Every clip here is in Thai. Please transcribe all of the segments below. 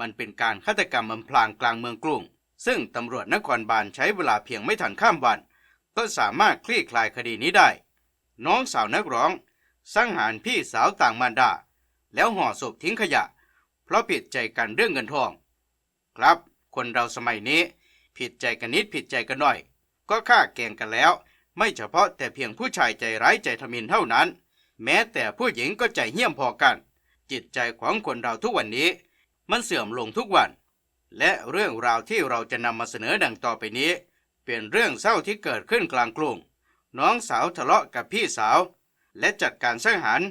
มันเป็นการฆาตกรรมอำพรางกลางเมืองกรุง ซึ่งตำรวจนครบาลใช้เวลาเพียงไม่ทันข้ามวัน ก็สามารถคลี่คลายคดีนี้ได้ น้องสาวนักร้อง สังหารพี่สาวต่างมารดา แล้วห่อศพทิ้งขยะ เพราะผิดใจกันเรื่องเงินทอง ครับ คนเราสมัยนี้ ผิดใจกันนิดผิดใจกันหน่อย ก็ฆ่าแกงกันแล้ว ไม่เฉพาะแต่เพียงผู้ชายใจร้ายใจทมินเท่านั้น แม้แต่ผู้หญิงก็ใจเหี้ยมพอกัน จิตใจของคนเราทุกวันนี้ มันเสื่อมลงทุกวัน และเรื่องราวที่เราจะนำมาเสนอดังต่อไปนี้ เป็นเรื่องเศร้าที่เกิดขึ้นกลางกรุงน้องสาวทะเลาะกับพี่สาว และจัดการสังหาร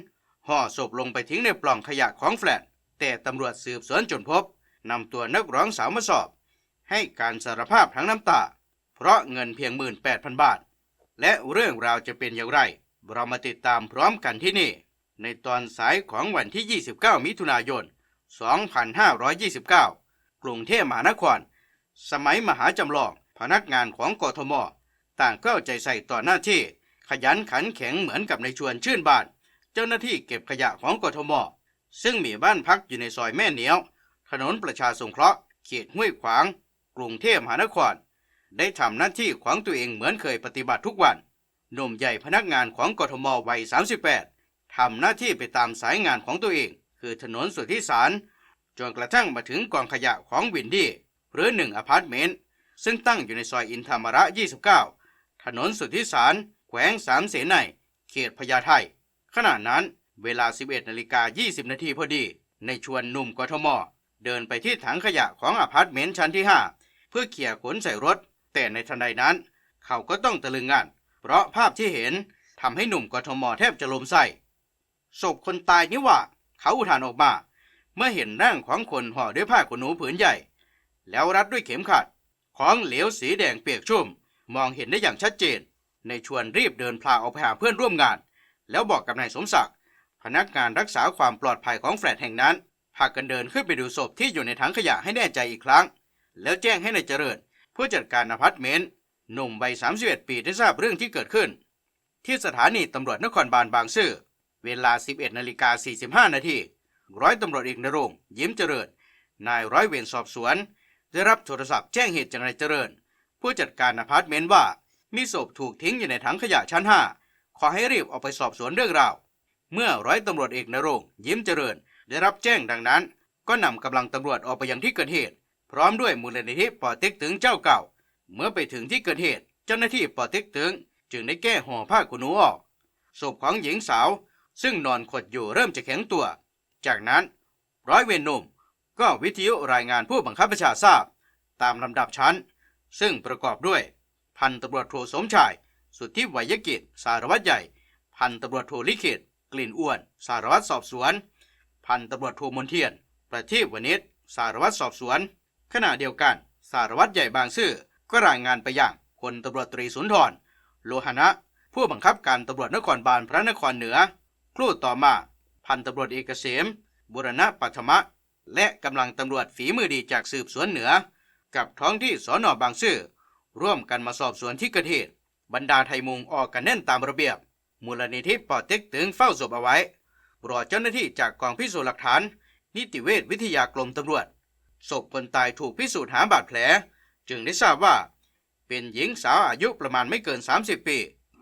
ห่อศพลงไปทิ้งในปล่องขยะของแฟลตแต่ตำรวจสืบสวนจนพบนำตัวนักร้องสาวมาสอบ ให้การสารภาพทั้งน้ำตา เพราะเงินเพียง 18,000 บาท และเรื่องราวจะเป็นอย่างไร เรามาติดตามพร้อมกันที่นี่ ในตอนสายของวันที่ 29 มิถุนายน 2529 กรุงเทพมหานคร สมัยมหาจำลอง พนักงานของกทม ต่างก็เอาใจใส่ต่อหน้าที่ ขยันขันแข็งเหมือนกับในชวนชื่นบาน เจ้าหน้าที่เก็บขยะของกทม ซึ่งมีบ้านพักอยู่ในซอยแม่เหนียว ถนนประชาสงเคราะห์ เขตห้วยขวาง กรุงเทพมหานคร ได้ทำหน้าที่ของตัวเองเหมือนเคยปฏิบัติทุกวันหนุ่มใหญ่พนักงานของกทมวัย 38ทำหน้าที่ไปตามสายงานของตัวเอง คือถนนสุทธิสารจนกระทั่งมาถึงกองขยะของวินดี้หรือหนึ่งอพาร์ตเมนต์ซึ่งตั้งอยู่ในซอยอินธรรมระ 29 ถนนสุทธิสารแขวงสามเสนในเขตพญาไทขณะนั้นเวลา 11นาฬิกา20 นาทีพอดี ในชวนหนุ่มกทม เดินไปที่ถังขยะของอพาร์ตเมนต์ชั้นที่ 5 เพื่อเขี่ยขนใส่รถ แต่ในทันใดนั้น เขาก็ต้องตะลึงงานเพราะภาพที่เห็นทำให้หนุ่มกทมแทบจะลมใส่ศพคนตายนี่ว่า เขาอุทานออกมา เมื่อเห็นร่างของคนห่อด้วยผ้าขนหนูผืนใหญ่ แล้วรัดด้วยเข็มขัด ของเหลวสีแดงเปียกชุ่ม มองเห็นได้อย่างชัดเจน ในชวนรีบเดินพลาออกไปหาเพื่อนร่วมงาน แล้วบอกกับนายสมศักดิ์พนักงานรักษาความปลอดภัยของแฟลตแห่งนั้นพากันเดินขึ้นไปดูศพที่อยู่ในถังขยะให้แน่ใจอีกครั้ง แล้วแจ้งให้นายเจริญผู้จัดการอพาร์ตเมนต์หนุ่มวัย31 ปีได้ทราบเรื่องที่เกิดขึ้น ที่สถานีตำรวจนครบาลบางซื่อ เวลา 11นาฬิกา45นาทีร้อยตำรวจเอกนรงยิ้มเจริญ นายร้อยเวรสอบสวน ได้รับโทรศัพท์แจ้งเหตุจากนายเจริญ ผู้จัดการอพาร์ตเมนต์ว่า มีศพถูกทิ้งอยู่ในถังขยะชั้น 5 ขอให้รีบออกไปสอบสวนเรื่องราว เมื่อร้อยตำรวจเอกนรงยิ้มเจริญ ได้รับแจ้งดังนั้น ก็นำกำลังตำรวจออกไปยังที่เกิดเหตุ พร้อมด้วยมูลนิธิปอเต็กตึงเจ้าเก่า เมื่อไปถึงที่เกิดเหตุ เจ้าหน้าที่ปอเต็กตึง จึงได้แก้ห่อผ้าขนหนูออกศพของหญิงสาว ซึ่งนอนขดอยู่เริ่มจะแข็งตัว จากนั้นร้อยเวรหนุ่มก็วิทยุรายงานผู้บังคับบัญชาทราบ ตามลำดับชั้น ซึ่งประกอบด้วย พันตำรวจโทสมชาย สุทธิไวยกิจ สารวัตรใหญ่ พันตำรวจโทลิขิตกลิ่นอ้วน สารวัตรสอบสวน พันตำรวจโทมนเทียน ประทีปวณิชสารวัตรสอบสวน ขณะเดียวกัน สารวัตรใหญ่บางซื่อก็รายงานไปยังพลตำรวจตรีสุนทร โลหณะผู้บังคับการตำรวจนครบาลพระนครเหนือ ครู่ต่อมา พันตำรวจเอกเกษม บุรณะปัทมะ และกำลังตำรวจฝีมือดีจากสืบสวนเหนือ กับท้องที่สอนอบางซื่อร่วมกันมาสอบสวนที่เกิดเหตุบรรดาไทยมุงออกกันแน่นตามระเบียบ มูลนิธิปอเต็กตึงเฝ้าศพเอาไว้รอเจ้าหน้าที่จากกองพิสูจน์หลักฐาน นิติเวชวิทยากรมตำรวจศพคนตายถูกพิสูจน์หาบาดแผล จึงได้ทราบว่า เป็นหญิงสาวอายุประมาณไม่เกิน 30 ปี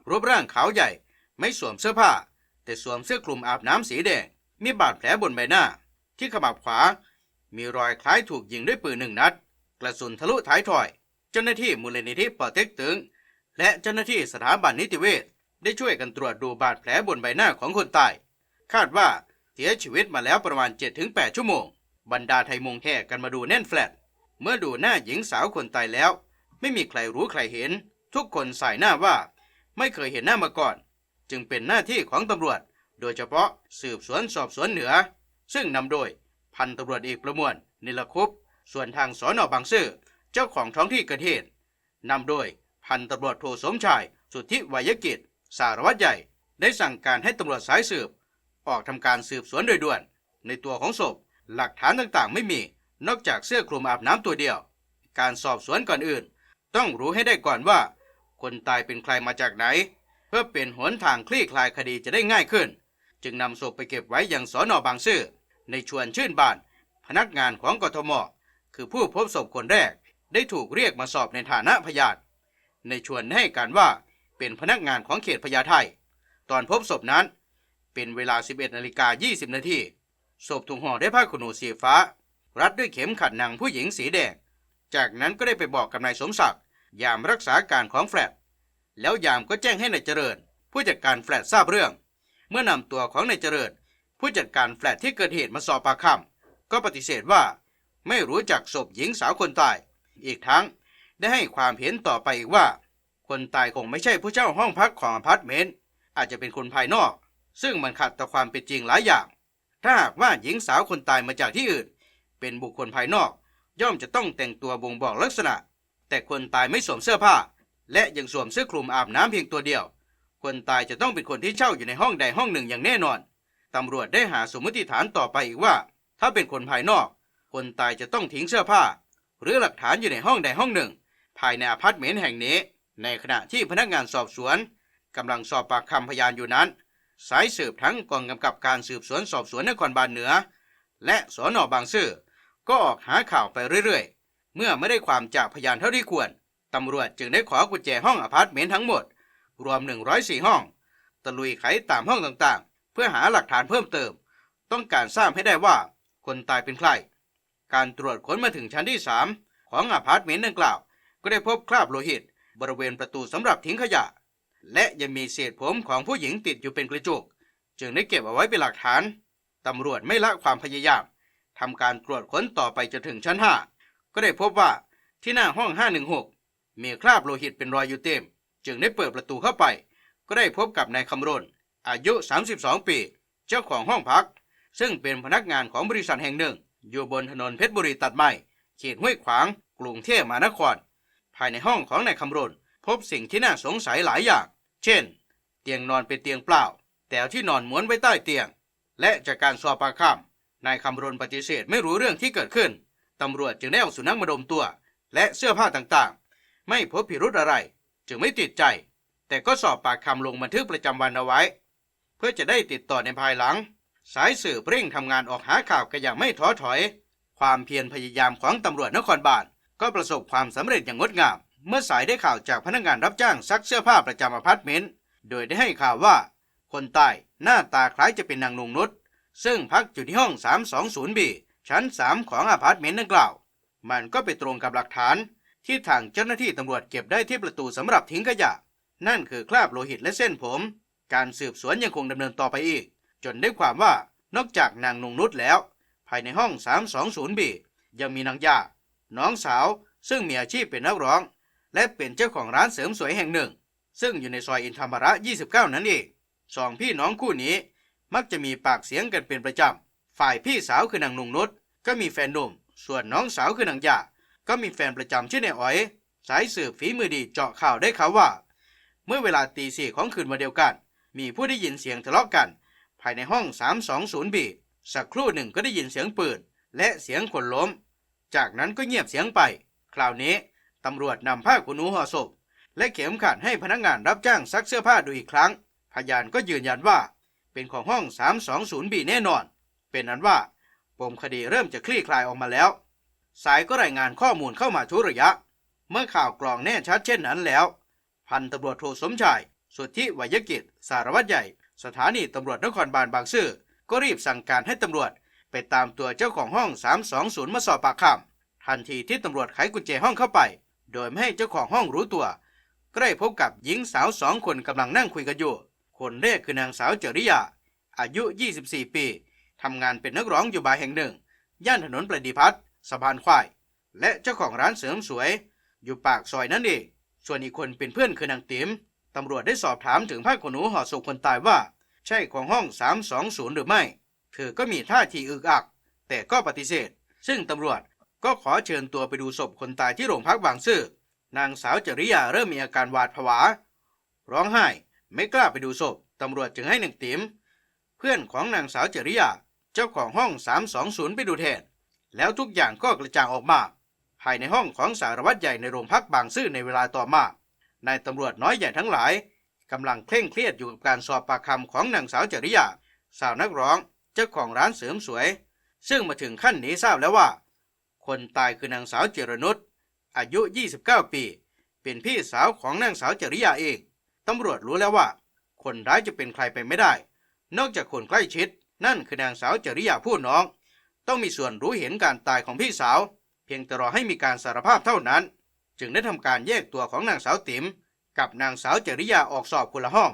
รูปร่างขาวใหญ่ ไม่สวมเสื้อผ้า แต่สวมเสื้อคลุมอาบน้ำสีแดง มีบาดแผลบนใบหน้า ที่ขมับขวา มีรอยคล้ายถูกยิงด้วยปืนหนึ่งนัด กระสุนทะลุท้ายถอย เจ้าหน้าที่มูลนิธิปอเต็กตึง และเจ้าหน้าที่สถาบันนิติเวชได้ช่วยกันตรวจดูบาดแผลบนใบหน้าของคนตาย คาดว่าเสียชีวิตมาแล้วประมาณ 7-8 ชั่วโมง บรรดาไทยมงแห่กันมาดูแน่นแฟลต เมื่อดูหน้าหญิงสาวคนตายแล้ว ไม่มีใครรู้ใครเห็น ทุกคนใส่หน้าว่า ไม่เคยเห็นหน้ามาก่อน จึงเป็นหน้าที่ของตำรวจ โดยเฉพาะสืบสวนสอบสวนเหนือ ซึ่งนำโดยพันตำรวจเอกประมวล นิลคุปส่วนทางสอนอบางซื่อเจ้าของท้องที่เกิดเหตุนำโดยพันตำรวจโทสมชาย สุทธิไวยกิจ สารวัตรใหญ่ ได้สั่งการให้ตำรวจสายสืบ ออกทำการสืบสวนโดยด่วน ในตัวของศพ หลักฐานต่างๆ ไม่มี นอกจากเสื้อคลุมอาบน้ำตัวเดียว การสอบสวนก่อนอื่น ต้องรู้ให้ได้ก่อนว่า คนตายเป็นใครมาจากไหน พื่อเป็นหนทางคลี่คลายคดีจะได้ง่ายขึ้น จึงนำศพไปเก็บไว้อยังสอนอบางซื่อในชวนชื่นบาน พนักงานของกทม คือผู้พบศพคนแรก ได้ถูกเรียกมาสอบในฐานะพยานในชวนให้การว่าเป็นพนักงานของเขตพญาไทตอนพบศพนั้น เป็นเวลา 11นาฬิกา20นาทีศพถูกห่อด้วยผ้าขนหนูสีฟ้า รัดด้วยเข็มขัดหนังผู้หญิงสีแดง จากนั้นก็ได้ไปบอกกับนายสมศักดิ์ยามรักษาการของแฟลต แล้วยามก็แจ้งให้นายเจริญ ผู้จัดการแฟลตทราบเรื่อง เมื่อนำตัวของนายเจริญ ผู้จัดการแฟลตที่เกิดเหตุมาสอบปากคำก็ปฏิเสธว่า ไม่รู้จักศพหญิงสาวคนตาย อีกทั้งได้ให้ความเห็นต่อไปอีกว่า คนตายคงไม่ใช่ผู้เช่าห้องพักของอพาร์ตเมนต์อาจจะเป็นคนภายนอก ซึ่งมันขัดต่อความเป็นจริงหลายอย่าง ถ้าหากว่าหญิงสาวคนตายมาจากที่อื่น เป็นบุคคลภายนอก ย่อมจะต้องแต่งตัวบ่งบอกลักษณะ แต่คนตายไม่สวมเสื้อผ้า และยังสวมเสื้อคลุมอาบน้ำเพียงตัวเดียว คนตายจะต้องเป็นคนที่เช่าอยู่ในห้องใดห้องหนึ่งอย่างแน่นอน ตำรวจได้หาสมมติฐานต่อไปอีกว่า ถ้าเป็นคนภายนอก คนตายจะต้องทิ้งเสื้อผ้า หรือหลักฐานอยู่ในห้องใดห้องหนึ่ง ภายในอพาร์ตเมนต์แห่งนี้ ในขณะที่พนักงานสอบสวนกำลังสอบปากคำพยานอยู่นั้น สายสืบทั้งกองกำกับการสืบสวนสอบสวนนครบาลเหนือ และสอนอบางซื่อก็ออกหาข่าวไปเรื่อยๆ เมื่อไม่ได้ความจากพยานเท่าที่ควร ตำรวจจึงได้ขอกุญแจห้องอพาร์ตเมนต์ทั้งหมด รวม 104 ห้อง ตะลุยไขตามห้องต่างๆ เพื่อหาหลักฐานเพิ่มเติม ต้องการทราบให้ได้ว่าคนตายเป็นใคร การตรวจค้นมาถึงชั้นที่ 3 ของอพาร์ตเมนต์ดังกล่าว ก็ได้พบคราบโลหิต บริเวณประตูสำหรับทิ้งขยะ และยังมีเศษผมของผู้หญิงติดอยู่เป็นกระจุก จึงได้เก็บเอาไว้เป็นหลักฐาน ตำรวจไม่ละความพยายามทำการตรวจค้นต่อไปจนถึงชั้น 5 ก็ได้พบว่าที่หน้าห้อง 516 มีคราบโลหิตเป็นรอยอยู่เต็ม จึงได้เปิดประตูเข้าไป ก็ได้พบกับนายคำรณ อายุ 32 ปี เจ้าของห้องพัก ซึ่งเป็นพนักงานของบริษัทแห่งหนึ่ง อยู่บนถนนเพชรบุรีตัดใหม่ เขตห้วยขวาง กรุงเทพมหานคร ภายในห้องของนายคำรณ พบสิ่งที่น่าสงสัยหลายอย่าง เช่น เตียงนอนเป็นเตียงเปล่า แต่ที่นอนม้วนไว้ใต้เตียง และจากการสอบปากคำนายคำรณปฏิเสธไม่รู้เรื่องที่เกิดขึ้นตำรวจจึงได้เอาสุนัขมาดมตัว และเสื้อผ้าต่างๆ ไม่พบพิรุธอะไร จึงไม่ติดใจ แต่ก็สอบปากคำลงบันทึกประจำวันเอาไว้ เพื่อจะได้ติดต่อในภายหลัง สายสืบเร่งทำงานออกหาข่าวกันอย่างไม่ท้อถอย ความเพียรพยายามของตำรวจนครบาลก็ประสบความสำเร็จอย่างงดงาม เมื่อสายได้ข่าวจากพนักงานรับจ้างซักเสื้อผ้าประจำอพาร์ตเมนต์โดยได้ให้ข่าวว่า คนตายหน้าตาคล้ายจะเป็นนางนงนุชซึ่งพักอยู่ที่ห้อง 320B ชั้น 3 ของอพาร์ตเมนต์ดังกล่าว มันก็ไปตรงกับหลักฐาน ที่ทางเจ้าหน้าที่ตำรวจเก็บได้ที่ประตูสำหรับทิ้งขยะ นั่นคือคราบโลหิตและเส้นผม การสืบสวนยังคงดำเนินต่อไปอีก จนได้ความว่านอกจากนางนงนุชแล้ว ภายในห้อง 320B ยังมีนางยาน้องสาวซึ่งมีอาชีพเป็นนักร้อง และเป็นเจ้าของร้านเสริมสวยแห่งหนึ่ง ซึ่งอยู่ในซอยอินธรรมระ 29 นั่นเองสองพี่น้องคู่นี้มักจะมีปากเสียงกันเป็นประจำ ฝ่ายพี่สาวคือนางนงนุชก็มีแฟนหนุ่ม ส่วนน้องสาวคือนางยา ก็มีแฟนประจำชื่อนอ๋อย สายสืบฝีมือดีเจาะข่าวได้ข่าวว่า เมื่อเวลาตีสี่ของคืนวันเดียวกัน มีผู้ได้ยินเสียงทะเลาะกัน ภายในห้อง 320บีสักครู่หนึ่งก็ได้ยินเสียงปืน และเสียงคนล้ม จากนั้นก็เงียบเสียงไป คราวนี้ตำรวจนำผ้าขนหนูห่อศพ และเข็มขัดให้พนักงานรับจ้างซักเสื้อผ้าดูอีกครั้ง พยานก็ยืนยันว่า เป็นของห้อง 320B แน่นอน เป็นนั้นว่าปมคดีเริ่มจะคลี่คลายออกมาแล้ว สายก็รายงานข้อมูลเข้ามาทุระยะ เมื่อข่าวกรองแน่ชัดเช่นนั้นแล้ว พันตำรวจโทสมชาย สุทธิวยกิจ สารวัตรใหญ่ สถานีตำรวจนครบาลบางซื่อ ก็รีบสั่งการให้ตำรวจไปตามตัวเจ้าของห้อง 320 มาสอบปากคำทันทีที่ตำรวจไขกุญแจห้องเข้าไป โดยไม่ให้เจ้าของห้องรู้ตัวก็ได้พบกับหญิงสาวสองคนกำลังนั่งคุยกันอยู่ คนแรกคือนางสาวจริยา อายุ 24 ปีทำงานเป็นนักร้องอยู่บาร์แห่งหนึ่ง ย่านถนนประดิพัฒน์ สะพานควาย และเจ้าของร้านเสริมสวย อยู่ปากซอยนั่นเอง ส่วนอีกคนเป็นเพื่อนคือนางติ๋มตำรวจได้สอบถามถึงผ้าขนหนูห่อศพคนตายว่า ใช่ของห้อง 320 หรือไม่ เธอก็มีท่าทีอึกอัก แต่ก็ปฏิเสธ ซึ่งตำรวจก็ขอเชิญตัวไปดูศพคนตายที่โรงพักบางซื่อนางสาวจริยาเริ่มมีอาการหวาดผวา ร้องไห้ไม่กล้าไปดูศพตำรวจจึงให้นางติ๋มเพื่อนของนางสาวจริยา เจ้าของห้อง 320 ไปดูแทน แล้วทุกอย่างก็กระจ่างออกมาภายในห้องของสารวัตรใหญ่ในโรงพักบางซื่อในเวลาต่อมานายตำรวจน้อยใหญ่ทั้งหลายกำลังเคร่งเครียดอยู่กับการสอบปากคำของนางสาวจริยา สาวนักร้องเจ้าของร้านเสริมสวย ซึ่งมาถึงขั้นนี้ทราบแล้วว่า คนตายคือนางสาวเจรนุชอายุ 29 ปี เป็นพี่สาวของนางสาวจริยาเอง ตำรวจรู้แล้วว่า คนร้ายจะเป็นใครไปไม่ได้ นอกจากคนใกล้ชิด นั่นคือนางสาวจริยาผู้น้อง ต้องมีส่วนรู้เห็นการตายของพี่สาว เพียงแต่รอให้มีการสารภาพเท่านั้น จึงได้ทำการแยกตัวของนางสาวติ๋มกับนางสาวจริยาออกสอบคนละห้อง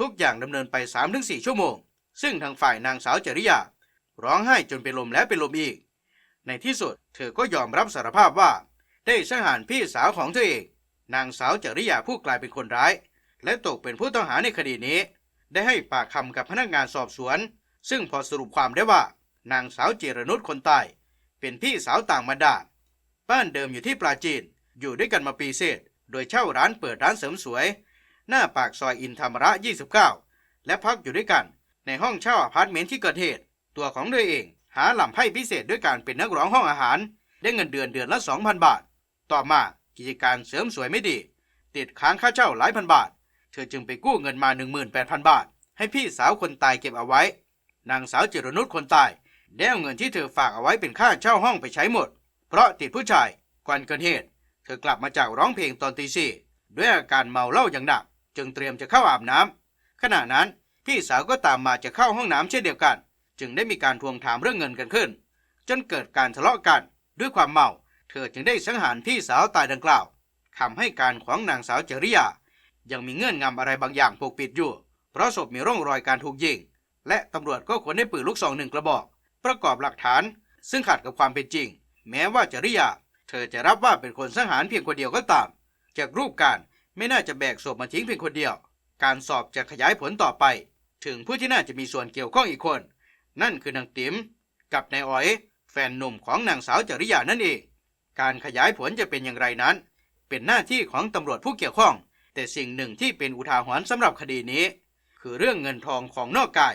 ทุกอย่างดำเนินไป 3-4 ชั่วโมง ซึ่งทางฝ่ายนางสาวจริยา ร้องไห้จนเป็นลมแล้วเป็นลมอีก ในที่สุดเธอก็ยอมรับสารภาพว่า ได้สังหารพี่สาวของเธอเองนางสาวจริยาผู้กลายเป็นคนร้าย และตกเป็นผู้ต้องหาในคดีนี้ ได้ให้ปากคำกับพนักงานสอบสวน ซึ่งพอสรุปความได้ว่า นางสาวเจรนุชคนตายเป็นพี่สาวต่างมารดาบ้านเดิมอยู่ที่ปราจีน อยู่ด้วยกันมาปีเศษ โดยเช่าร้านเปิดร้านเสริมสวย หน้าปากซอยอินธรรมระ 29 และพักอยู่ด้วยกัน ในห้องเช่าอพาร์ตเมนต์ที่เกิดเหตุ ตัวของเธอเอง หาหล่ำไพ่พิเศษด้วยการเป็นนักร้องห้องอาหาร ได้เงินเดือนเดือนละ 2,000 บาท ต่อมากิจการเสริมสวยไม่ดี ติดค้างค่าเช่าหลายพันบาท เธอจึงไปกู้เงินมา 18,000 บาท ให้พี่สาวคนตายเก็บเอาไว้ นางสาวจิรนุชคนตาย ได้เอาเงินที่เธอฝากเอาไว้เป็นค่าเช่าห้องไปใช้หมด เพราะติดผู้ชายก่อนเกิดเหตุ เธอกลับมาจากร้องเพลงตอนตีสี่ด้วยอาการเมาเหล้าอย่างหนัก จึงเตรียมจะเข้าอาบน้ำขณะนั้นพี่สาวก็ตามมาจะเข้าห้องน้ำเช่นเดียวกัน จึงได้มีการทวงถามเรื่องเงินกันขึ้น จนเกิดการทะเลาะกัน ด้วยความเมา เธอจึงได้สังหารพี่สาวตายดังกล่าวคำให้การของนางสาวจริยา ยังมีเงื่อนงำอะไรบางอย่างปกปิดอยู่ เพราะศพมีร่องรอยการถูกยิง และตำรวจก็ค้นได้ปืนลูกซองหนึ่งกระบอก ประกอบหลักฐาน ซึ่งขัดกับความเป็นจริง แม้ว่าจริยา เธอจะรับว่าเป็นคนสังหารเพียงคนเดียวก็ตาม จากรูปการไม่น่าจะแบกศพมาทิ้งเพียงคนเดียว การสอบจะขยายผลต่อไป ถึงผู้ที่น่าจะมีส่วนเกี่ยวข้องอีกคน นั่นคือนางติ๋มกับนายอ๋อย แฟนหนุ่มของนางสาวจริยานั่นเอง การขยายผลจะเป็นอย่างไรนั้น เป็นหน้าที่ของตำรวจผู้เกี่ยวข้อง แต่สิ่งหนึ่งที่เป็นอุทาหรณ์สำหรับคดีนี้ คือเรื่องเงินทองของนอกกาย